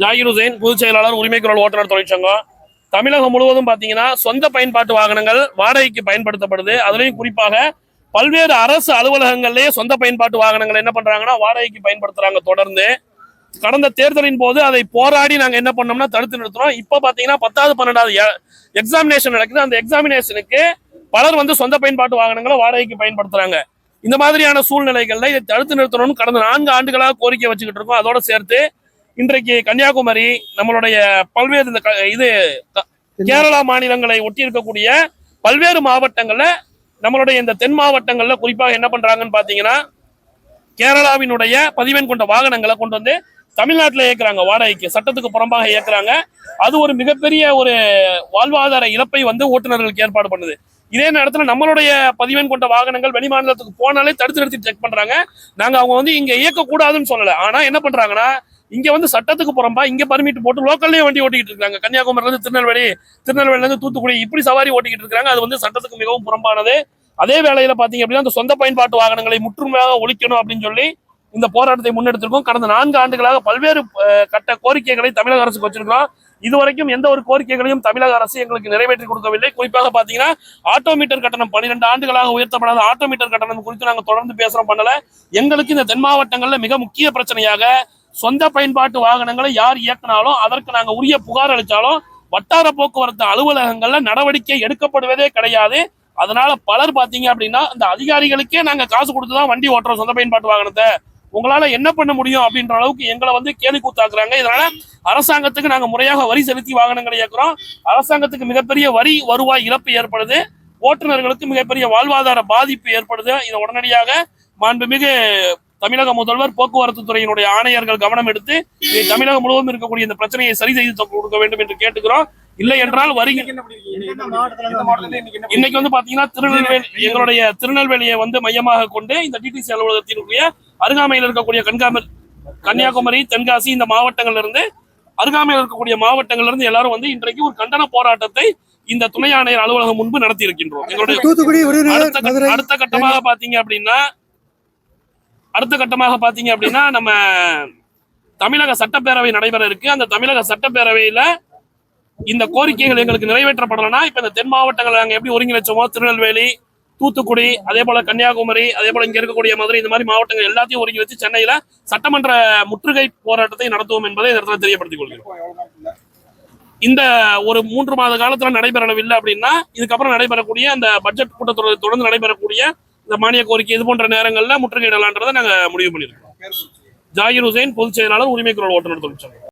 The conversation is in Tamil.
ஜாகிர் ஹுசைன் பொதுச் செயலாளர் உரிமை குரல் ஓட்டுநர் தொழிற்சங்கம். தமிழகம் முழுவதும் பார்த்தீங்கன்னா சொந்த பயன்பாட்டு வாகனங்கள் வாடகைக்கு பயன்படுத்தப்படுது. அதுலேயும் குறிப்பாக பல்வேறு அரசு அலுவலகங்கள்லேயே சொந்த பயன்பாட்டு வாகனங்கள் என்ன பண்ணுறாங்கன்னா வாடகைக்கு பயன்படுத்துகிறாங்க தொடர்ந்து. கடந்த தேர்தலின் போது அதை போராடி நாங்கள் என்ன பண்ணோம்னா தடுத்து நிறுத்துறோம் இப்போ பார்த்தீங்கன்னா பத்தாவது பன்னெண்டாவது எக்ஸாமினேஷன் நடக்குது. அந்த எக்ஸாமினேஷனுக்கு பலர் வந்து சொந்த பயன்பாட்டு வாகனங்களை வாடகைக்கு பயன்படுத்துறாங்க. இந்த மாதிரியான சூழ்நிலைகளில் இதை தடுத்து நிறுத்தணும்னு கடந்த நான்கு ஆண்டுகளாக கோரிக்கை வச்சுக்கிட்டு இருக்கோம். அதோட சேர்த்து இன்றைக்கு கன்னியாகுமரி நம்மளுடைய பல்வேறு இந்த இது கேரளா மாநிலங்களை ஒட்டி இருக்கக்கூடிய பல்வேறு மாவட்டங்கள்ல நம்மளுடைய இந்த தென் மாவட்டங்கள்ல குறிப்பாக என்ன பண்றாங்கன்னு பாத்தீங்கன்னா கேரளாவினுடைய பதிவெண் கொண்ட வாகனங்களை கொண்டு வந்து தமிழ்நாட்டில் இயக்குறாங்க வாடகைக்கு சட்டத்துக்கு புறம்பாக இயக்குறாங்க. அது ஒரு மிகப்பெரிய ஒரு வாழ்வாதார இழப்பை வந்து ஓட்டுநர்களுக்கு ஏற்பாடு பண்ணுது. இதே நேரத்தில் நம்மளுடைய பதிவெண் கொண்ட வாகனங்கள் வெளிமாநிலத்துக்கு போனாலே தடுத்து நிறுத்தி செக் பண்றாங்க. நாங்க அவங்க வந்து இங்க இயக்கக்கூடாதுன்னு சொல்லல. ஆனா என்ன பண்றாங்கன்னா இங்க வந்து சட்டத்துக்கு புறம்பா இங்க பர்மிட் போட்டு லோக்கல்லே வண்டி ஓட்டிக்கிட்டு இருக்காங்க. கன்னியாகுமரில இருந்து திருநெல்வேலி திருநெல்வேலில இருந்து தூத்துக்குடி இப்படி சவாரி ஓட்டிக்கிட்டு இருக்காங்க. அது வந்து சட்டத்துக்கு மிகவும் புறம்பானது. அதே வேளையில பாத்தீங்க அப்படின்னா அந்த சொந்த பயன்பாட்டு வாகனங்களை முற்றுமையாக ஒழிக்கணும் அப்படின்னு சொல்லி இந்த போராட்டத்தை முன்னெடுத்திருக்கோம். கடந்த நான்கு ஆண்டுகளாக பல்வேறு கட்ட கோரிக்கைகளை தமிழக அரசுக்கு வச்சிருக்கிறோம். இதுவரைக்கும் எந்த ஒரு கோரிக்கைகளையும் தமிழக அரசு எங்களுக்கு நிறைவேற்றி கொடுக்கவில்லை. குறிப்பாக பாத்தீங்கன்னா ஆட்டோமீட்டர் கட்டணம் பன்னிரெண்டு ஆண்டுகளாக உயர்த்தப்படாத ஆட்டோமீட்டர் கட்டணம் குறித்து நாங்கள் தொடர்ந்து பேசுறோம் பண்ணல. எங்களுக்கு இந்த தென் மாவட்டங்கள்ல மிக முக்கிய பிரச்சனையாக சொந்த பயன்பாட்டு வாகனங்களை யார் இயக்குனாலும் அதற்கு நாங்கள் உரிய புகார் அளித்தாலும் வட்டார போக்குவரத்து அலுவலகங்களில் நடவடிக்கை எடுக்கப்படுவதே கிடையாது. அதனால பலர் பார்த்தீங்க அப்படின்னா இந்த அதிகாரிகளுக்கே நாங்கள் காசு கொடுத்து தான் வண்டி ஓட்டுறோம் சொந்த பயன்பாட்டு வாகனத்தை. உங்களால என்ன பண்ண முடியும் அப்படின்ற அளவுக்கு எங்களை வந்து கேலி கூத்தாக்குறாங்க. இதனால அரசாங்கத்துக்கு நாங்கள் முறையாக வரி செலுத்தி வாகனங்களை இயக்குறோம். அரசாங்கத்துக்கு மிகப்பெரிய வரி வருவாய் இழப்பு ஏற்படுது. ஓட்டுநர்களுக்கு மிகப்பெரிய வாழ்வாதார பாதிப்பு ஏற்படுது. இதை உடனடியாக மாண்புமிகு தமிழக முதல்வர் போக்குவரத்து துறையினுடைய ஆணையர்கள் கவனம் எடுத்து தமிழகம் முழுவதும் இருக்கக்கூடிய இந்த பிரச்சனையை சரி செய்து கொடுக்க வேண்டும் என்று கேட்டுக்கிறோம். இல்லை என்றால் வருகிற இன்னைக்கு வந்து பாத்தீங்கன்னா திருநெல்வேலி எங்களுடைய திருநெல்வேலியை வந்து மையமாக கொண்டு இந்த டிடிசி அலுவலகத்தினுடைய அருகாமையில் இருக்கக்கூடிய கண்காம கன்னியாகுமரி தென்காசி இந்த மாவட்டங்கள்ல இருந்து அருகாமையில் இருக்கக்கூடிய மாவட்டங்கள்ல இருந்து எல்லாரும் வந்து இன்றைக்கு ஒரு கண்டன போராட்டத்தை இந்த துணை ஆணையர் அலுவலகம் முன்பு நடத்தி இருக்கின்றோம் எங்களுடைய அடுத்த கட்டமாக பாத்தீங்க அப்படின்னா அடுத்த கட்டமாக பார்த்தீங்க அப்படின்னா நம்ம தமிழக சட்டப்பேரவை நடைபெற இருக்கு. அந்த தமிழக சட்டப்பேரவையில இந்த கோரிக்கைகள் எங்களுக்கு நிறைவேற்றப்படலைன்னா இப்போ இந்த தென் மாவட்டங்களை நாங்கள் எப்படி ஒருங்கிணைச்சோமோ திருநெல்வேலி தூத்துக்குடி அதே போல கன்னியாகுமரி அதே போல இங்க இருக்கக்கூடிய மதுரை இந்த மாதிரி மாவட்டங்கள் எல்லாத்தையும் ஒருங்கிணைச்சு சென்னையில சட்டமன்ற முற்றுகை போராட்டத்தை நடத்துவோம் என்பதை இந்த இடத்துல தெரியப்படுத்திக் கொள்கிறோம். இந்த ஒரு மூன்று மாத காலத்துல நடைபெறவில்லை அப்படின்னா இதுக்கப்புறம் நடைபெறக்கூடிய அந்த பட்ஜெட் கூட்டத்தொடர் தொடர்ந்து நடைபெறக்கூடிய இந்த மானிய கோரிக்கை இது போன்ற நேரங்கள்ல முற்றுகையிடலான்றதை நாங்க முடிவு பண்ணியிருக்கோம். ஜாகிர் ஹுசைன் பொதுச் செயலாளர் உரிமை குரல் ஓட்டுநர் தொழிற்சங்கம்.